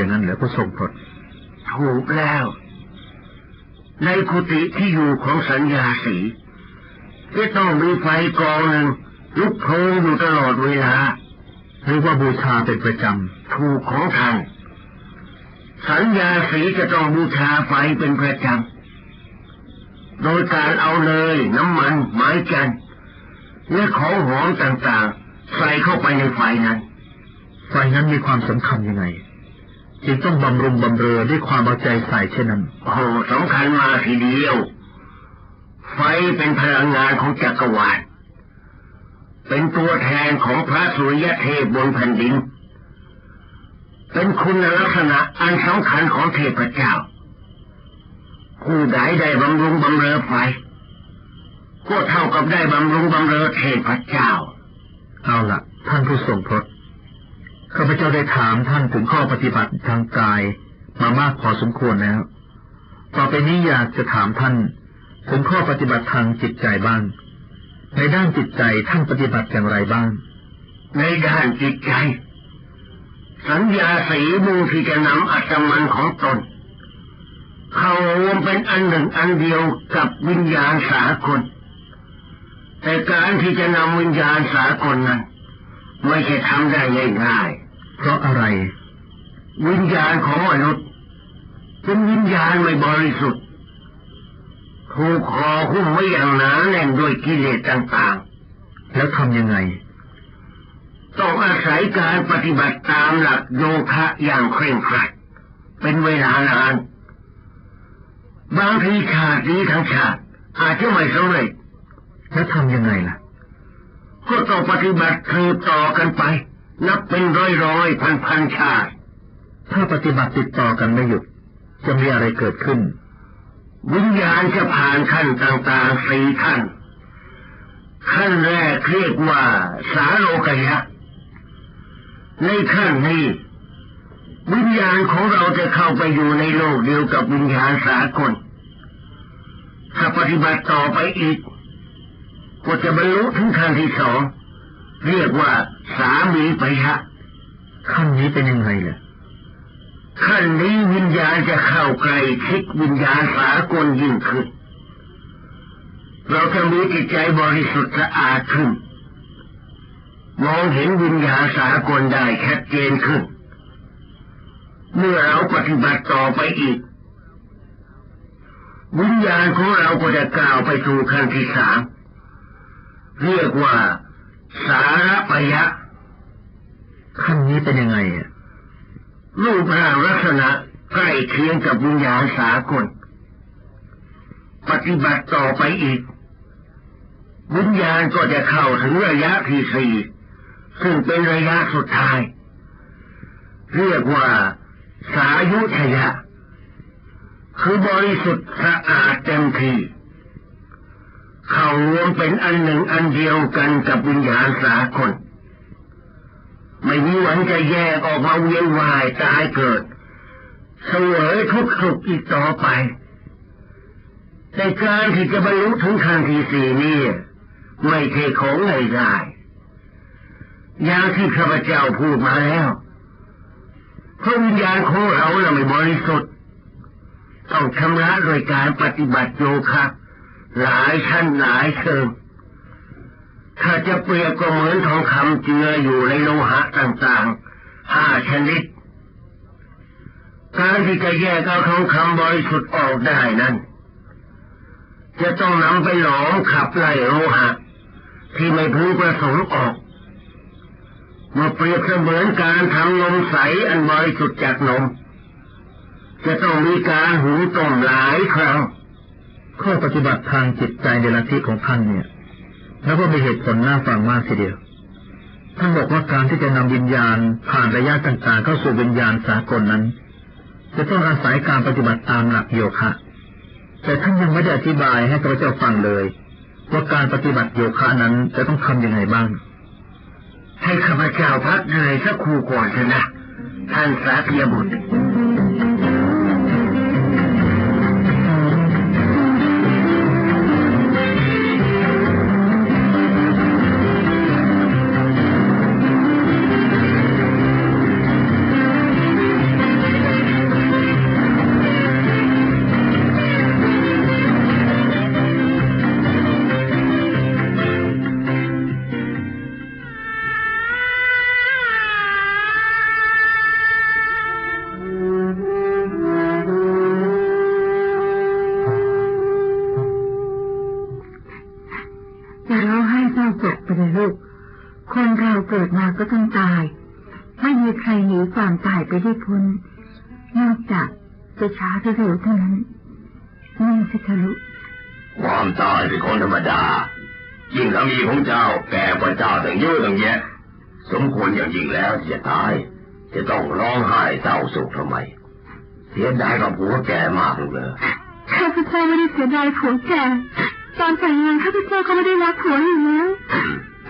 อย่างนั้นเหรอพระทรงพรตถูกแล้ว ในกุฏิที่อยู่ของสัญญาสีจะต้องมีไฟกองหนึ่งลุกโพลงอยู่ตลอดเวลาหรือว่าบูชาเป็นประจำถูกของทานสัญญาสีจะต้องบูชาไฟเป็นประจำโดยการเอาเลยน้ำมันไม้จันและของหอมต่างๆ ใส่เข้าไปในไฟนั้นไฟนั้นมีความสำคัญยังไง จึงต้องบำรุงบำเรอด้วยความเอาใจใส่เช่นนั้นโอ้สำคัญมาทีเดียว ไฟเป็นพลังงานของจักรวาลเป็นตัวแทนของพระสุริยเทพบนแผ่นดิน เป็นคุณลักษณะอันสำคัญของเทพเจ้า ผู้ใดได้บำรุงบำเรอไฟก็เท่ากับได้บำรุงบำเรอเทพเจ้า เอาละท่านผู้ทรงพระ ข้าพเจ้าได้ถามท่านถึงข้อปฏิบัติทางกายมามากพอสมควรแล้ว ต่อไปนี้อยากจะถามท่านถึงข้อปฏิบัติทางจิตใจบ้าง ในด้านจิตใจท่านปฏิบัติอย่างไรบ้าง ในด้านจิตใจ สัญญาสีมูที่จะนำอัตมันของตน เข้ารวมเป็นอันหนึ่งอันเดียวกับวิญญาณสากลแต่การที่จะนำวิญญาณสากลนั้นไม่ใช่ทำได้ง่าย เพราะอะไร วิญญาณของมนุษย์เป็นวิญญาณไม่บริสุทธิ์ถูกคอหุ้มไว้อย่างหนาแน่นด้วยกิเลสต่างๆ แล้วทำยังไง ต้องอาศัยการปฏิบัติตามหลักโยคะอย่างเคร่งครัดเป็นเวลานาน บางทีชาตินี้ทั้งชาติอาจจะไม่สำเร็จแล้วทำยังไงล่ะ ก็ต้องปฏิบัติคือต่อกันไป นับเป็นร้อยร้อยพันพันชาติ ถ้าปฏิบัติติดต่อกันไม่หยุด จะมีอะไรเกิดขึ้น วิญญาณจะผ่านขั้นต่างๆสี่ขั้นขั้นแรกเรียกว่าสาโลกยะ ในขั้นนี้ วิญญาณของเราจะเข้าไปอยู่ในโลกเดียวกับวิญญาณสากล ถ้าปฏิบัติต่อไปอีก ก็จะบรรลุถึงขั้นที่สอง เรียกว่าสามีปยะขั้นนี้เป็นยังไงล่ะขั้นนี้วิญญาณจะเข้าใกล้คิดวิญญาณสากลยิ่งขึ้น เราจะมีจิตใจบริสุทธิ์สะอาดขึ้น มองเห็นวิญญาณสากลได้ชัดเจนขึ้น เมื่อเราปฏิบัติต่อไปอีก วิญญาณของเราก็จะก้าวไปสู่ขั้นที่สามเรียกว่า สารปยะขั้นนี้เป็นยังไงอะรูปร่างลักษณะใกล้เคียงกับวิญญาณสากล ปฏิบัติต่อไปอีก วิญญาณก็จะเข้าถึงระยะที่สี่ซึ่งเป็นระยะสุดท้าย เรียกว่า สายุทยะ คือบริสุทธิ์สะอาดเต็มที่ เขารวมเป็นอันหนึ่งอันเดียวกันกับวิญญาณสากลไม่มีวันจะแยกออกมาเวียนวายตายเกิดเสวยทุกสุขอีกต่อไปแต่การที่จะบรรลุถึงขั้นที่สี่นี่ไม่ใช่ของง่ายๆอย่างที่ข้าพเจ้าพูดมาแล้วเพราะวิญญาณของเราเราไม่บริสุทธิ์ต้องชำระโดยการปฏิบัติโยคะ หลายชั้นหลายเชิงถ้าจะเปรียบก็เหมือนทองคำเจืออยู่ในโลหะต่างๆห้าชนิด การที่จะแยกเอาทองคำบริสุทธิ์ออกได้นั้น จะต้องนำไปหลอมขับไล่โลหะ ที่ไม่พึงประสงค์ออกเมื่อเปรียบเสมือนการทำนมใสอันบริสุทธิ์จากนม จะต้องมีการหุงต้มหลายครั้ง ข้อปฏิบัติทางจิตใจในลัทธิของท่านเนี่ย แล้วก็มีเหตุผลน่าฟังมากทีเดียว ท่านบอกว่าการที่จะนำวิญญาณผ่านระยะต่างๆเข้าสู่วิญญาณสากลนั้น จะต้องอาศัยการปฏิบัติตามหลักโยคะ แต่ท่านยังไม่ได้อธิบายให้ข้าพเจ้าฟังเลยว่าการปฏิบัติโยคะนั้นจะต้องทํำยังไงบ้าง ให้ข้าพเจ้าพักเลยสักครู่ก่อนเถอะนะท่านสาธยบุตร เลยลูก คนเราเกิดมาก็ต้องตาย ไม่มีใครหนีความตายไปได้พ้นนอกจากจะช้าหรือเร็วเท่านั้นนี่สิทะลุความตายเป็นคนธรรมดายิ่งสามีของเจ้าแก่กว่าเจ้าตั้งเยอะตั้งแยะ สมควรอย่างยิ่งแล้วที่จะตาย จะต้องร้องไห้เศร้าโศกทำไม เสียดายกับผัวแก่มากเลยข้าพเจ้าไม่ได้เสียดายผัวแก่ ตอนแต่งงานข้าพเจ้าก็ไม่ได้รักผัวอยู่แล้ว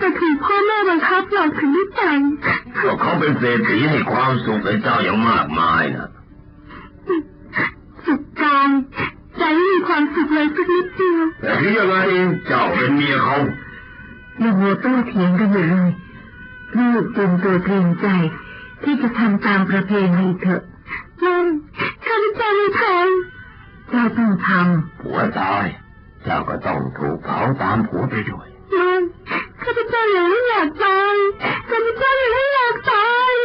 แต่ถูกพ่อแม่บังคับเราถึงได้แต่งพวกเขาเป็นเศรษฐีให้ความสุขแก่เจ้าอย่างมากมายนะสุขกายใจไม่มีความสุขเลยสักนิดเดียวแต่ที่ยังไงเจ้าเป็นเมียเขายังโมโต้เถียงกันอยู่เลยลูกเตรียมตัวเตรียมใจ ที่จะทำตามประเพณีเถอะนั่นข้าพเจ้าไม่ทำเจ้าต้องทผัวตาย เจ้าก็ต้องถูกเผาตามผัวไปด้วยำนั่นข้าพเจ้ายังไม่อยากตายข้าพเจ้ายังไม่อยากตาย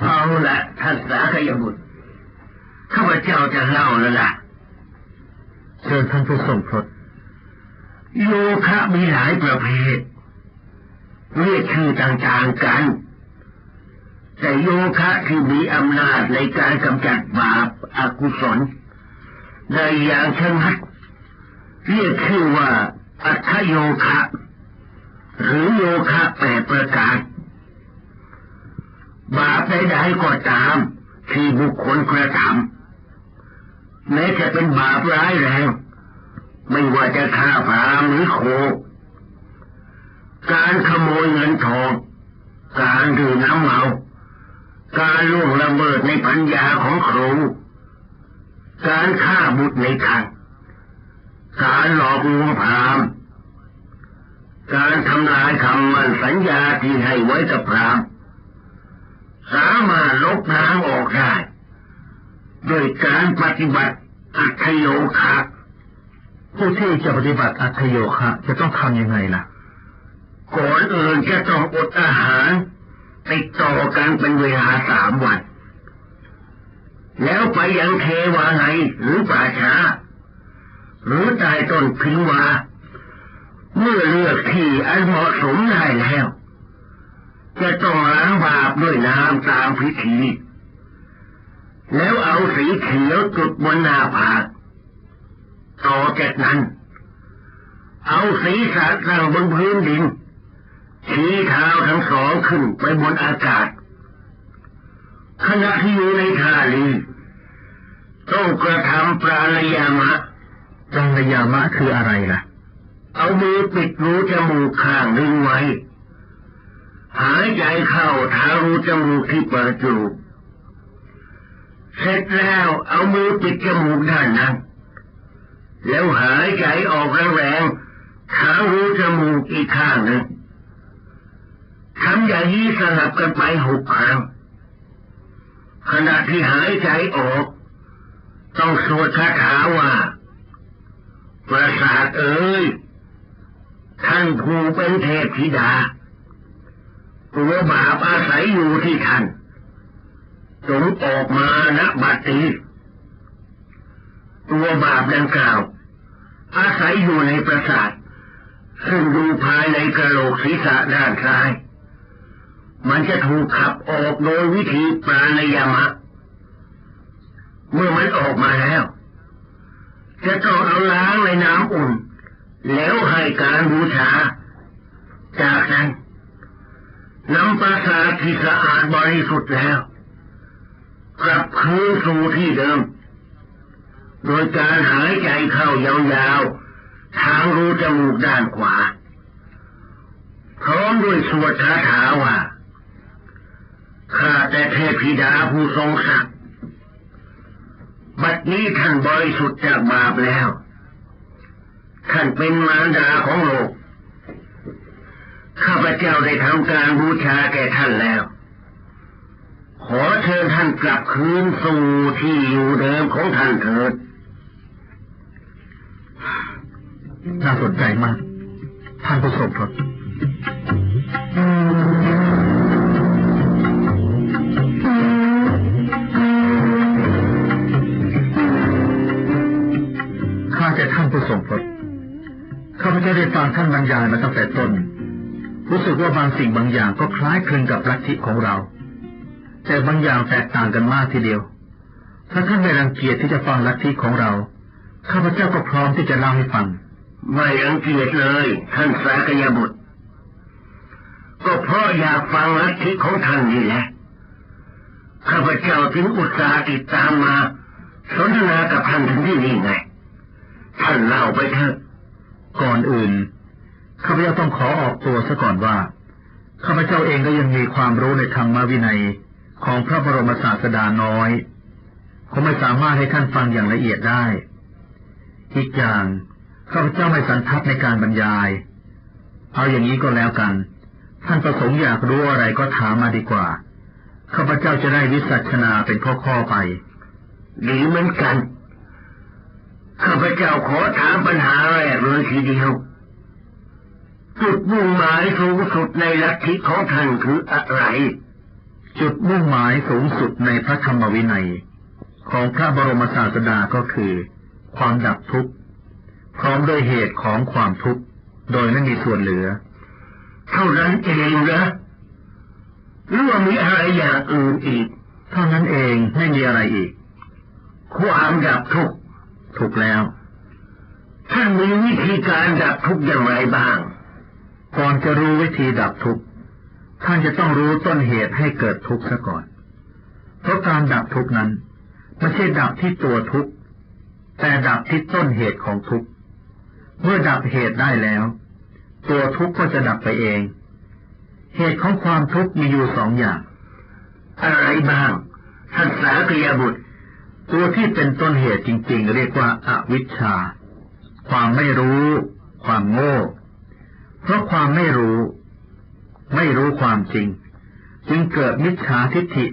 เอาละท่านสาขยบุตรข้าพเจ้าจะเล่าแล้วล่ะ เชิญท่านผู้ทรงพรตโยคะมีหลายประเภทเรียกชื่อต่างๆกัน แต่โยคะที่มีอำนาจในการกำจัดบาปอากุศลได้อย่างชงัดเรียกชื่อว่าอัคโยคะ หรือโยคะแปดประการบาปใดๆก็ตามที่บุคคลกระทำแม้จะเป็นบาปร้ายแรง ไม่ว่าจะฆ่าพรามหรือโค การขโมยเงินทอง การดื่มน้ำเมา การล่วงละเมิดในปัญญาของครู การฆ่าบุตรในคันการหลอกลวงพรามการทำลายคำมั่นสัญญาที่ให้ไว้กับพรามสามารถลบล้างออกได้โดยการปฏิบัติอัตโยคะ ผู้ที่จะปฏิบัติอัตโยคะ จะต้องทำยังไงล่ะก่อนอื่นจะต้องอดอาหารติดต่อกันเป็นเวลาสามวัน แล้วไปยังเทวาไลหรือป่าช้า หรือใต้ต้นพิงวา เมื่อเลือกที่อันเหมาะสมได้แล้ว จะต้องล้างบาปด้วยน้ำตามพิธี แล้วเอาสีเขียวจุดบนหน้าผาก ต่อจากนั้น เอาศีรษะตั้งบนพื้นดิน ชี้เท้าทั้งสองขึ้นไปบนอากาศ ขณะที่อยู่ในท่าลีต้องกระทำปราณยามะปรานยามะคืออะไรล่ะ เอามือปิดรูจมูกข้างหนึ่งไว้ หายใจเข้าทางรูจมูกที่เปิดอยู่เสร็จแล้วเอามือปิดจมูกด้านนั้น แล้วหายใจออกแรงๆทางรูจมูกอีกข้างหนึ่งทำอย่างนี้สลับกันไปหกครั้งขณะที่หายใจออก ต้องสวดคาถาว่าประสาทเอ๋ยท่านผู้เป็นเทพธิดาตัวบาปอาศัยอยู่ที่ท่านจงออกมาณบัดนี้ตัวบาปดังกล่าว อาศัยอยู่ในประสาทซึ่งอยู่ภายในกระโหลกศีรษะด้านซ้าย มันจะถูกขับออกโดยวิธีปราณยามะ เมื่อมันออกมาแล้ว จะต้องเอาล้างในน้ำอุ่น แล้วให้การบูชา จากนั้นนำประสาทที่สะอาดบริสุทธิ์แล้ว กลับคืนสู่ที่เดิม โดยการหายใจเข้ายาวๆ ทางรูจมูกด้านขวา พร้อมด้วยสวดคาถาว่า ข้าแต่เทพธิดาผู้ทรงศักดิ์ บัดนี้ท่านบริสุทธิ์จากบาปแล้ว ท่านเป็นมารดาของโลก ข้าพเจ้าได้ทำการบูชาแก่ท่านแล้ว ขอเชิญท่านกลับคืนสู่ที่อยู่เดิมของท่านเถิด น่าสนใจมาก ท่านผู้ทรงพรตข้าแต่ท่านผู้ทรงพรตข้าพเจ้าได้ฟังท่านบรรยายมาตั้งแต่ต้น รู้สึกว่าบางสิ่งบางอย่างก็คล้ายคลึงกับลัทธิของเรา แต่บางอย่างแตกต่างกันมากทีเดียว ถ้าท่านไม่รังเกียจที่จะฟังลัทธิของเรา ข้าพเจ้าก็พร้อมที่จะเล่าให้ฟัง ไม่รังเกียจเลย ท่านสากยบุตร ก็เพราะอยากฟังลัทธิของท่านนี่แหละข้าพเจ้าถึงอุตส่าห์ติดตามมา สนทนากับท่านถึงที่นี่ไง ท่านเล่าไปเถอะก่อนอื่นข้าพเจ้าต้องขอออกตัวซะก่อนว่าข้าพเจ้าเองก็ยังมีความรู้ในธรรมวินัยของพระบรมศาสดาน้อยคงไม่สามารถให้ท่านฟังอย่างละเอียดได้ อีกอย่าง ข้าพเจ้าไม่สันทัดในการบรรยาย เอาอย่างนี้ก็แล้วกัน ท่านประสงค์อยากรู้อะไรก็ถามมาดีกว่า ข้าพเจ้าจะได้วิสัชนาเป็นข้อๆไป ดีเหมือนกัน ข้าพเจ้าขอถามปัญหาแรกเลยทีเดียว จุดมุ่งหมายสูงสุดในลัทธิของท่านคืออะไร จุดมุ่งหมายสูงสุดในพระธรรมวินัย ของพระบรมศาสดาก็คือ ความดับทุกข์ พร้อมด้วยเหตุของความทุกข์โดยไม่มีส่วนเหลือ เท่านั้นเองนะหรือว่ามีอะไรอย่างอื่นอีก เท่านั้นเองไม่มีอะไรอีก ความดับทุกข์ถูกแล้วท่านมีวิธีการดับทุกข์อย่างไรบ้าง ก่อนจะรู้วิธีดับทุกข์ท่านจะต้องรู้ต้นเหตุให้เกิดทุกข์ซะก่อน เพราะการดับทุกข์นั้นไม่ใช่ดับที่ตัวทุกข์แต่ดับที่ต้นเหตุของทุกข์ เมื่อดับเหตุได้แล้ว ตัวทุกข์ก็จะดับไปเอง เหตุของความทุกข์มีอยู่สองอย่าง อะไรบ้างท่านสากยาบุตร ตัวที่เป็นต้นเหตุจริง ๆ เรียกว่าอาวิชชา ความไม่รู้ ความโง่ เพราะความไม่รู้ ไม่รู้ความจริง จึงเกิดมิจฉาทิฏฐิ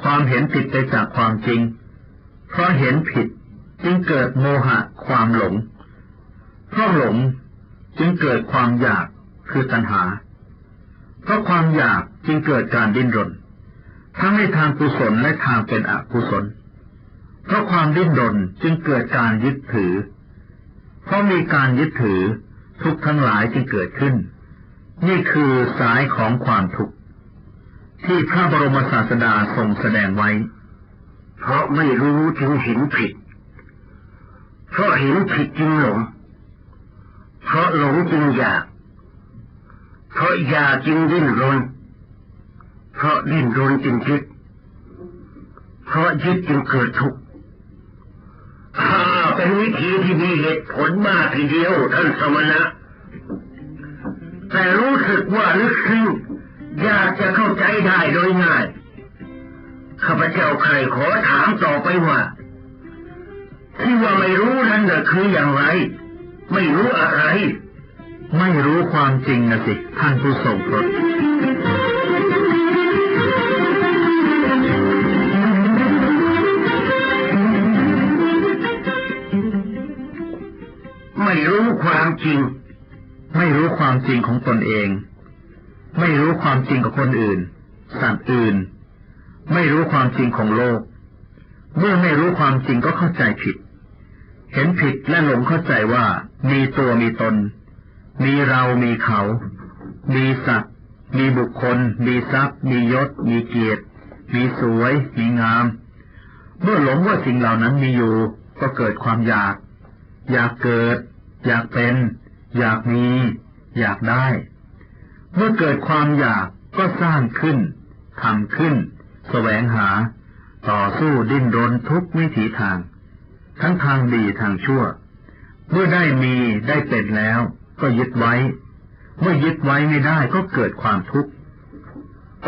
ความเห็นผิดไปจากความจริง เพราะเห็นผิดจึงเกิดโมหะความหลง เพราะหลงจึงเกิดความอยากคือตัณหา เพราะความอยากจึงเกิดการดิ้นรน ทั้งในทางกุศลและทางเป็นอกุศล เพราะความดิ้นรนจึงเกิดการยึดถือ เพราะมีการยึดถือทุกทั้งหลายจึงเกิดขึ้น นี่คือสายของความทุกข์ที่พระบรมศาสดาทรงแสดงไว้ เพราะไม่รู้จึงเห็นผิด เพราะเห็นผิดจึงหลง เพราะหลงจึงอยาก เพราะอยากจึงดิ้นรน เพราะดิ้นรนจึงยึด เพราะยึดจึงเกิดทุกข์อาเป็นวิธีที่มีเหตุผลมากทีเดียวท่านสมณะ แต่รู้สึกว่าลึกซึ้งอยากจะเข้าใจได้โดยง่าย ข้าพเจ้าใครขอถามต่อไปว่า ที่ว่าไม่รู้นั้นคืออย่างไร ไม่รู้อะไร ไม่รู้ความจริงนะสิท่านผู้ทรงรสไม่รู้ความจริง ไม่รู้ความจริงของตนเอง ไม่รู้ความจริงของคนอื่น สัตว์อื่น ไม่รู้ความจริงของโลก เมื่อไม่รู้ความจริงก็เข้าใจผิด เห็นผิดและหลงเข้าใจว่า มีตัวมีตน มีเรามีเขา มีสัตว์ มีบุคคล มีทรัพย์ มียศ มีเกียรติ มีสวย มีงาม เมื่อหลงว่าสิ่งเหล่านั้นมีอยู่ ก็เกิดความอยาก อยากเกิด อยากเป็น อยากมี อยากได้ เมื่อเกิดความอยากก็สร้างขึ้นทำขึ้น แสวงหา ต่อสู้ดิ้นรนทุกวิถีทาง ทั้งทางดีทางชั่ว เมื่อได้มีได้เป็นแล้ว ก็ยึดไว้ เมื่อยึดไว้ไม่ได้ก็เกิดความทุกข์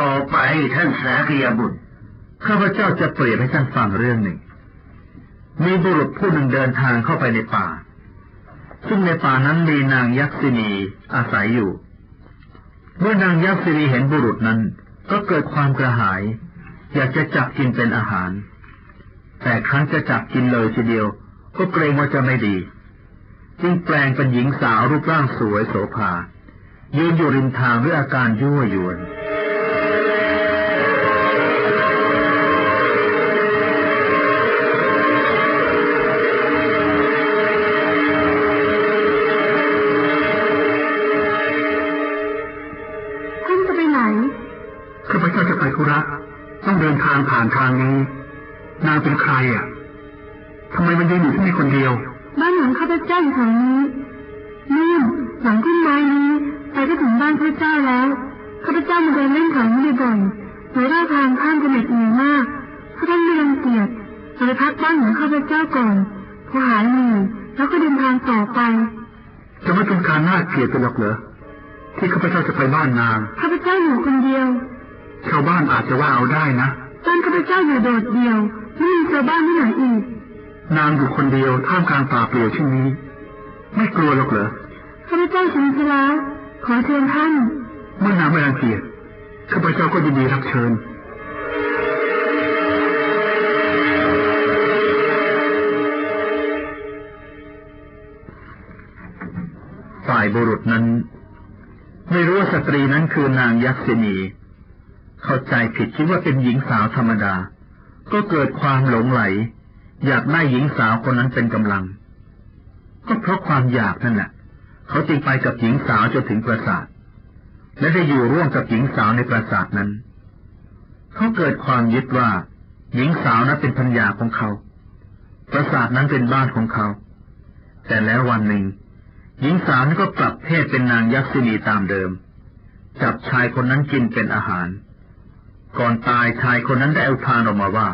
ต่อไปท่านสากยบุตรข้าพเจ้าจะเปรียบให้ท่านฟังเรื่องหนึ่ง มีบุรุษผู้หนึ่งเดินทางเข้าไปในป่า ซึ่งในป่านั้นมีนางยักษินีอาศัยอยู่ เมื่อนางยักษินีเห็นบุรุษนั้น ก็เกิดความกระหาย อยากจะจับกินเป็นอาหาร แต่ครั้งจะจับกินเลยทีเดียว ก็เกรงว่าจะไม่ดี จึงแปลงเป็นหญิงสาวรูปร่างสวยโสภายืนอยู่ริมทางด้วยอาการยั่วยวน เป็นใครอะทำไมมันยืนอยู่ที่นี่คนเดียว บ้านของข้าพเจ้าอยู่ทางนี้นู่นหลังต้นไม้นี้ไปก็ถึงบ้านข้าพเจ้าแล้วข้าพเจ้ามาเดินเล่นแถวนี้บ่อยๆในท่าทางท่านจะเหน็ดเหนื่อยมากถ้าท่านไม่รังเกียจจะไปพักบ้านของข้าพเจ้าก่อนพอหายเหนื่อยแล้วก็เดินทางต่อไป จะไม่เป็นการน่าเกลียดกันหรอกเหรอที่ข้าพเจ้าจะไปบ้านนางข้าพเจ้าอยู่คนเดียว ชาวบ้านอาจจะว่าเอาได้นะบ้านข้าพเจ้าอยู่โดดเดี่ยว ไม่มีชาวบ้านที่ไหนอีก นางอยู่คนเดียวท่ามกลางป่าเปลี่ยวเช่นนี้ ไม่กลัวหรอกเหรอข้าพเจ้าชินที่แล้วขอเชิญท่าน เมื่อนางไม่รังเกียจข้าพเจ้าก็ยินดีรับเชิญฝ่ายบุรุษนั้น ไม่รู้ว่าสตรีนั้นคือนางยักษินีเข้าใจผิดคิดว่าเป็นหญิงสาวธรรมดา ก็เกิดความหลงไหล อยากได้หญิงสาวคนนั้นเป็นกำลัง ก็เพราะความอยากนั่นแหละเขาจึงไปกับหญิงสาวจนถึงปราสาท และได้อยู่ร่วมกับหญิงสาวในปราสาทนั้น เขาเกิดความยึดว่า หญิงสาวนั้นเป็นพัญญาของเขา ปราสาทนั้นเป็นบ้านของเขา แต่แล้ววันหนึ่ง หญิงสาวนั้นก็กลับเพศเป็นนางยักษินีตามเดิม จับชายคนนั้นกินเป็นอาหาร ก่อนตายชายคนนั้นได้เอาทานออกมาว่า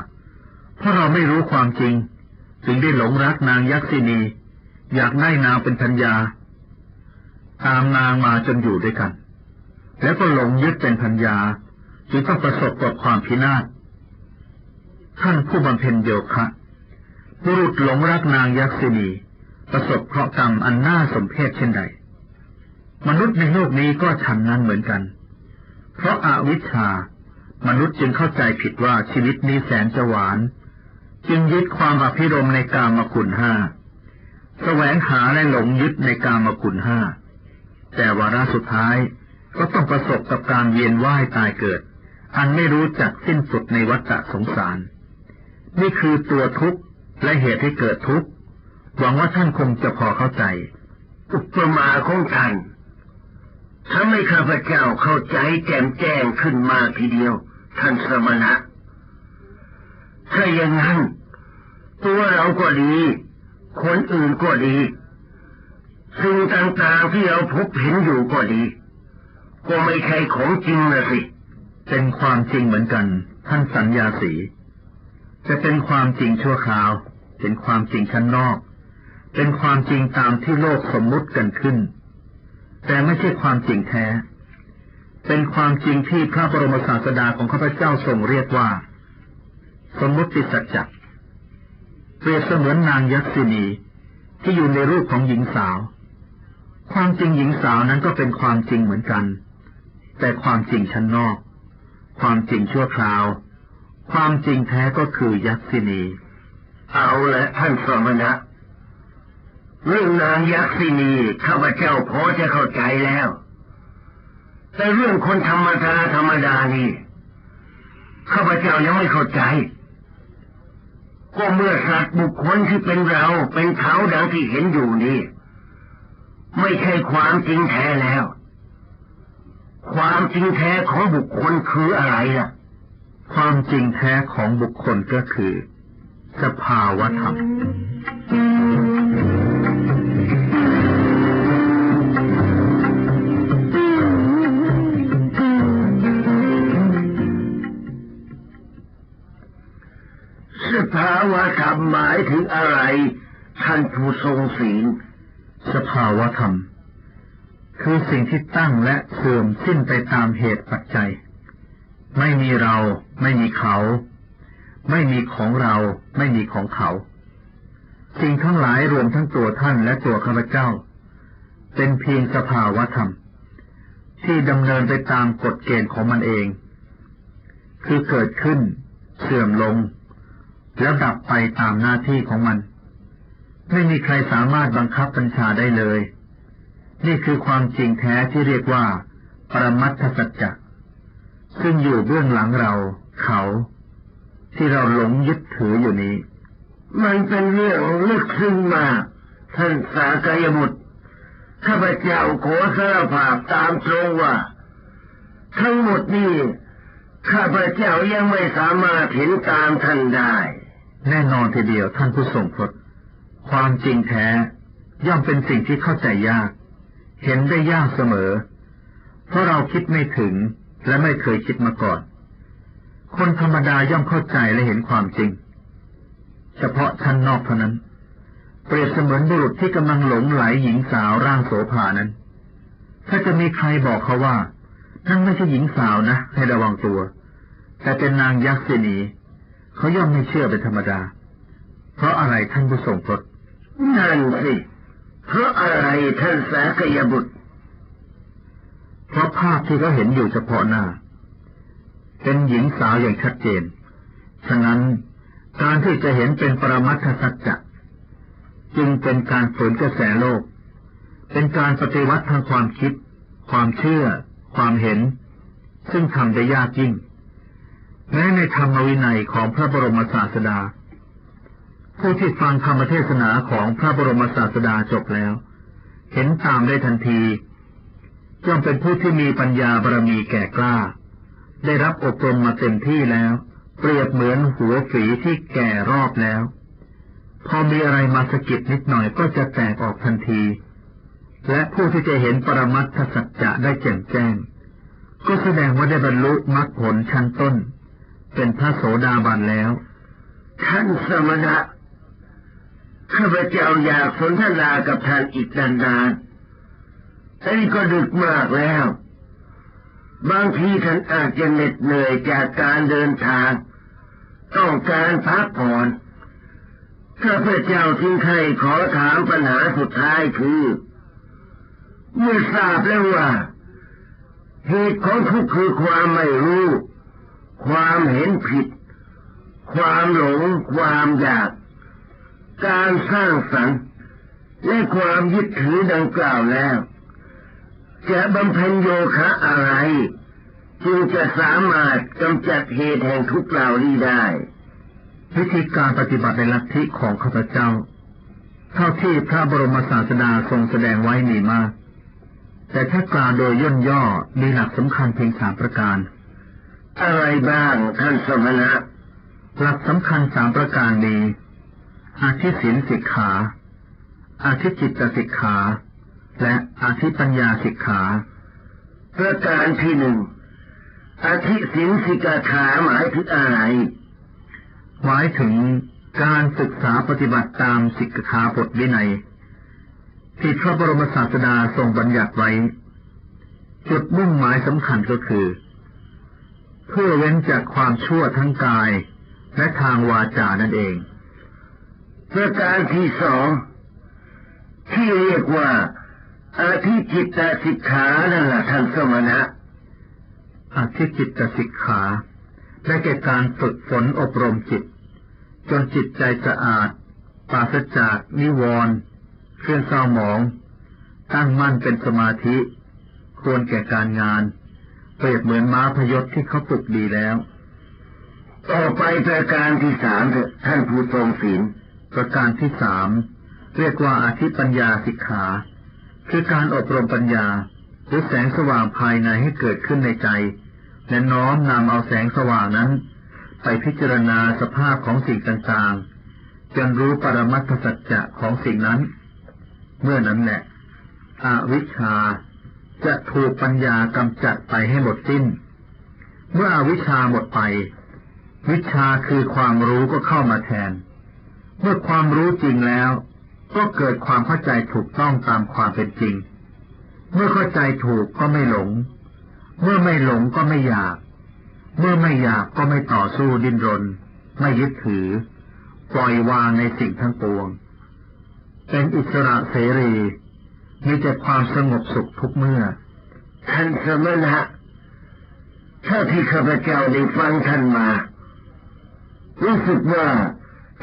เพราะเราไม่รู้ความจริง จึงได้หลงรักนางยักษินี อยากได้นางเป็นพัญญา ตามนางมาจนอยู่ด้วยกัน แล้วก็หลงยึดเป็นพัญญาจึงต้องประสบกับความพินาศท่านผู้บำเพ็ญโยคะบุรุษหลงรักนางยักษินี ประสบเคราะห์กรรมอันน่าสมเพชเช่นใด มนุษย์ในโลกนี้ก็ฉันนั้นเหมือนกัน เพราะอาวิชชา มนุษย์จึงเข้าใจผิดว่าชีวิตนี้แสนจะหวาน จึงยึดความอภิรมในกามคุณห้าแสวงหาและหลงยึดในกามคุณห้า แต่วาระสุดท้ายก็ต้องประสบกับการเวียนว่ายตายเกิด อันไม่รู้จักสิ้นสุดในวัฏสงสาร นี่คือตัวทุกข์และเหตุให้เกิดทุกข์ หวังว่าท่านคงจะพอเข้าใจ อุปมาของท่านทำให้ข้าพเจ้าเข้าใจแจ่มแจ้งขึ้นมาทีเดียว ท่านสมณะถ้าอย่างนั้นตัวเราก็ดี คนอื่นก็ดีสิ่งต่างๆที่เราพบเห็นอยู่ก็ดี ก็ไม่ใช่ของจริงนะสิ เป็นความจริงเหมือนกัน ท่านสัญญาสี จะเป็นความจริงชั่วคราว เป็นความจริงชั้นนอก เป็นความจริงตามที่โลกสมมุติกันขึ้น แต่ไม่ใช่ความจริงแท้ เป็นความจริงที่พระบรมศาสดาของข้าพเจ้าทรงเรียกว่า สมมติสัจจ์เปรียบเสมือนนางยักษินีที่อยู่ในรูปของหญิงสาว ความจริงหญิงสาวนั้นก็เป็นความจริงเหมือนกัน แต่ความจริงชั้นนอก ความจริงชั่วคราว ความจริงแท้ก็คือยักษินี เอาละท่านสมณะเรื่องนางยักษินีข้าพเจ้าพอจะเข้าใจแล้ว แต่เรื่องคนธรรมดาธรรมดานี่ข้าพเจ้ายังไม่เข้าใจก็เมื่อสัตว์บุคคลที่เป็นเราเป็นเขาดังที่เห็นอยู่นี่ไม่ใช่ความจริงแท้แล้ว ความจริงแท้ของบุคคลคืออะไรล่ะ ความจริงแท้ของบุคคลก็คือ สภาวะธรรมาวะธรรมหมายถึงอะไร ท่านผู้ทรงศีลสภาวธรรม คือสิ่งที่ตั้งและเสื่อมสิ้นไปตามเหตุปัจจัย ไม่มีเรา ไม่มีเขา ไม่มีของเรา ไม่มีของเขา สิ่งทั้งหลายรวมทั้งตัวท่านและตัวข้าพเจ้า เป็นเพียงสภาวธรรม ที่ดำเนินไปตามกฎเกณฑ์ของมันเอง คือเกิดขึ้น เสื่อมลง แล้วดับไปตามหน้าที่ของมัน ไม่มีใครสามารถบังคับบัญชาได้เลย นี่คือความจริงแท้ที่เรียกว่า ปรมัตถสัจจะซึ่งอยู่เบื้องหลังเรา เขา ที่เราหลงยึดถืออยู่นี้ มันเป็นเรื่องลึกซึ้งมากท่านสากยบุตรข้าพเจ้าขอสารภาพตามตรงว่า ทั้งหมดนี้ข้าพเจ้ายังไม่สามารถเห็นตามท่านได้ แน่นอนทีเดียวท่านผู้ทรงพระความจริงแท้ ย่อมเป็นสิ่งที่เข้าใจยาก เห็นได้ยากเสมอ เพราะเราคิดไม่ถึงและไม่เคยคิดมาก่อน คนธรรมดาย่อมเข้าใจและเห็นความจริง เฉพาะชั้นนอกเท่านั้น เปรียบเสมือนบุรุษที่กำลังหลงไหลหญิงสาวร่างโสภานั้น ถ้าจะมีใครบอกเขาว่านั่นไม่ใช่หญิงสาวนะ ให้ระวังตัว แต่เป็นนางยักษินี เขาย่อมไม่เชื่อเป็นธรรมดา เพราะอะไรท่านผู้ทรงพระนั่นสิ เพราะอะไรท่านสากยบุตร เพราะภาพที่เขาเห็นอยู่เฉพาะหน้า เป็นหญิงสาวอย่างชัดเจน ฉะนั้นการที่จะเห็นเป็นปรมัตถสัจจะจึงเป็นการฝืนกระแสโลก เป็นการปฏิวัติทางความคิด ความเชื่อ ความเห็น ซึ่งทำได้ยากยิ่ง แม้ในธรรมวินัยของพระบรมศาสดา ผู้ที่ฟังธรรมเทศนาของพระบรมศาสดาจบแล้ว เห็นตามได้ทันทีย่อมเป็นผู้ที่มีปัญญาบารมีแก่กล้า ได้รับอบรมมาเต็มที่แล้ว เปรียบเหมือนหัวฝีที่แก่รอบแล้ว พอมีอะไรมาสะกิดนิดหน่อยก็จะแตกออกทันที และผู้ที่จะเห็นปรมัตถสัจจะได้แจ่มแจ้ง ก็แสดงว่าได้บรรลุมรรคผลชั้นต้น เป็นพระโสดาบันแล้ว ท่านสมณะข้าพเจ้าอยากสนทนากับท่านอีกนานๆแต่นี่ก็ดึกมากแล้ว บางทีท่านอาจจะเหน็ดเหนื่อยจากการเดินทาง ต้องการพักผ่อนข้าพเจ้าจึงใครขอถามปัญหาสุดท้ายคือ เมื่อทราบแล้วว่าเหตุของทุกข์คือความไม่รู้ ความเห็นผิด ความหลง ความอยาก การสร้างสรรค์และความยึดถือดังกล่าวแล้ว จะบำเพ็ญโยคะอะไร จึงจะสามารถกำจัดเหตุแห่งทุกข์เหล่านี้ได้วิธีการปฏิบัติในลัทธิของข้าพเจ้า เท่าที่พระบรมศาสดาทรงแสดงไว้มีมาก แต่ถ้ากล่าวโดยย่นย่อมีหลักสำคัญเพียงสามประการ อะไรบ้างท่านสมณะหลักสำคัญสามประการมีอาทิศีลสิกขา อาทิจิตตสิกขา และอาทิปัญญาสิกขา ประการที่หนึ่งอธิสินสิกขาหมายถึงอะไร หมายถึงการศึกษาปฏิบัติตามสิกขาบทวินัยที่พระบรมศาสดาทรงบัญญัติไว้ จุดมุ่งหมายสำคัญก็คือ เพื่อเว้นจากความชั่วทั้งกาย และทางวาจานั่นเองประการที่สองที่เรียกว่าอาทิจิตตสิกขานั่นแหละท่านสมณะอาทิจิตสิกขาได้แก่การฝึกฝนอบรมจิต จนจิตใจสะอาดปราศจากนิวรณ์เครื่องเศร้าหมอง ตั้งมั่นเป็นสมาธิ ควรแก่การงาน เปรียบเหมือนม้าพยศที่เขาฝึกดีแล้ว ต่อไปประการที่สามเถอท่านผู้ทรงศีลประการที่สามเรียกว่าอาทิปัญญาสิกขา คือการอบรมปัญญาหรือแสงสว่างภายในให้เกิดขึ้นในใจ และน้อมนำเอาแสงสว่างนั้น ไปพิจารณาสภาพของสิ่งต่างๆ จนรู้ปรมัตถสัจจะของสิ่งนั้น เมื่อนั้นแหละอวิชชา จะถูกปัญญากำจัดไปให้หมดสิ้น เมื่ออวิชาหมดไป วิชาคือความรู้ก็เข้ามาแทน เมื่อความรู้จริงแล้ว ก็เกิดความเข้าใจถูกต้องตามความเป็นจริง เมื่อเข้าใจถูกก็ไม่หลง เมื่อไม่หลงก็ไม่อยาก เมื่อไม่อยากก็ไม่ต่อสู้ดิ้นรน ไม่ยึดถือ ปล่อยวางในสิ่งทั้งปวง เป็นอิสระเสรี มีแต่ความสงบสุขทุกเมื่อ ท่านสมณะถ้าที่ข้าพเจ้าได้ฟังท่านมา รู้สึกว่า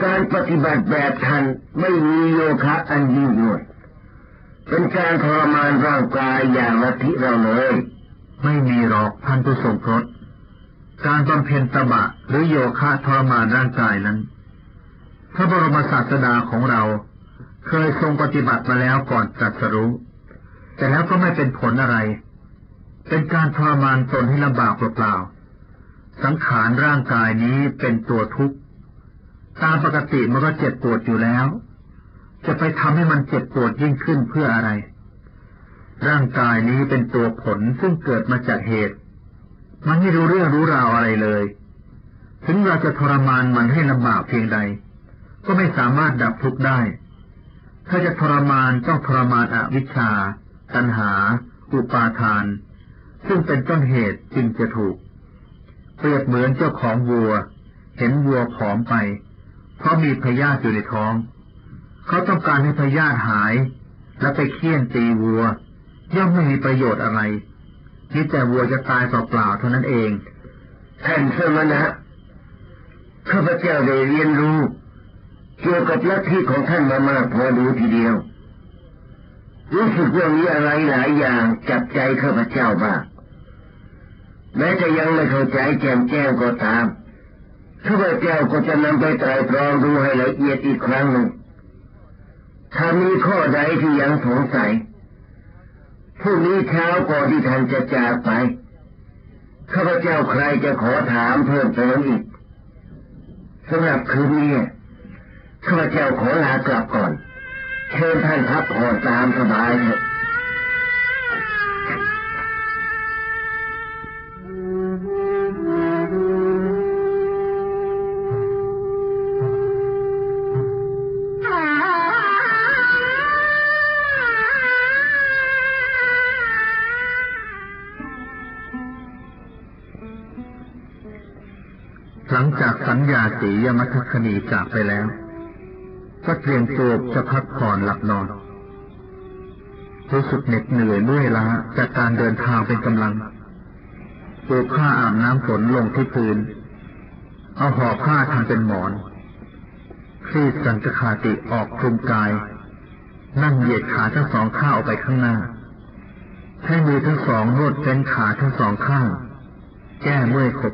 การปฏิบัติแบบท่านไม่มีโยคะอันยิ่งยวดเป็นการทรมานร่างกายอย่างลัทธิเราเลย ไม่มีหรอกท่านผู้ทรงพรตการบำเพ็ญตบะหรือโยคะทรมานร่างกายนั้นพระบรมศาสดาของเรา เคยทรงปฏิบัติมาแล้วก่อนตรัสรู้ แต่แล้วก็ไม่เป็นผลอะไร เป็นการทรมานตนให้ลำบากเปล่าๆสังขารร่างกายนี้เป็นตัวทุกข์ตามปกติมันก็เจ็บปวดอยู่แล้ว จะไปทำให้มันเจ็บปวดยิ่งขึ้นเพื่ออะไร ร่างกายนี้เป็นตัวผลซึ่งเกิดมาจากเหตุ มันไม่รู้เรื่องรู้ราวอะไรเลย ถึงเราจะทรมานมันให้ลำบากเพียงใด ก็ไม่สามารถดับทุกข์ได้ ถ้าจะทรมานต้องทรมานอวิชชา ตัณหา อุปาทาน ซึ่งเป็นต้นเหตุจึงจะถูก เปรียบเหมือนเจ้าของวัว เห็นวัวผอมไป เพราะมีพยาธิอยู่ในท้อง เขาต้องการให้พยาธิหาย และไปเคี่ยนตีวัว ย่อมไม่มีประโยชน์อะไรนี่แต่วัวจะตายเปล่าๆเท่านั้นเอง ท่านสมณะข้าพเจ้าได้เรียนรู้ เกี่ยวกับลัทธิของท่านมามากพอดูทีเดียว รู้สึกว่ามีอะไรหลายอย่างจับใจข้าพเจ้าบ้างแม้จะยังไม่เข้าใจแจ่มแจ้งก็ตามข้าพเจ้าก็จะนำไปไตรตรองดูให้ละเอียดอีกครั้งหนึ่งถ้ามีข้อใดที่ยังสงสัยพรุ่งนี้เช้าก่อนที่ท่านจะจากไปข้าพเจ้าใครจะขอถามเพิ่มเติมอีกสำหรับคืนนี้ ข้าเจ้าขอลากลับก่อน เชิญท่านพักผ่อนตามสบายเถอะหลังจากสัญญาสียมัทคณีจากไปแล้ว ก็เตรียมตัวจะพักผ่อนหลับนอนรู้สึกเหน็ดเหนื่อยเมื่อยล้าจากการเดินทางเป็นกำลังปูผ้าอาบน้ำฝนลงที่พื้น เอาห่อผ้าทำเป็นหมอนคลี่สังกขาติออกคลุมกาย นั่งเหยียดขาทั้งสองข้างออกไปข้างหน้าใช้มือทั้งสองนวดเส้นขาทั้งสองข้าง แก้เมื่อยขบ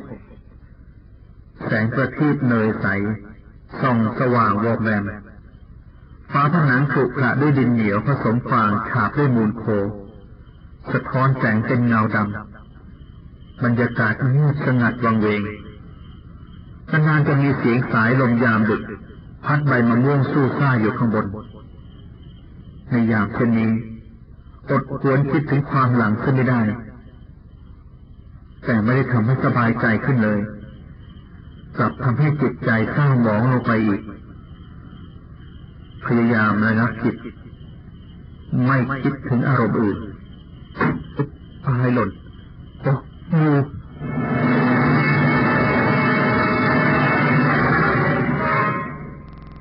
แสงประทีปเนยใสส่องสว่างวอบแวม ฟ้าผนังขรุขระด้วยดินเหนียวผสมฟางฉาบด้วยมูลโค สะท้อนแสงเป็นเงาดำ บรรยากาศเงียบสงัดวังเวงนานๆจะมีเสียงสายลมยามดึก พัดใบมะม่วงสู้ซ่าอยู่ข้างบน ในยามเช่นนี้อดหวนคิดถึงความหลังขึ้นไม่ได้ แต่ไม่ได้ทำให้สบายใจขึ้นเลย กลับทำให้จิตใจเศร้าหมองลงไปอีก พยายามระงับจิตไม่คิดถึงอารมณ์อื่นพายหล่นโอ้งู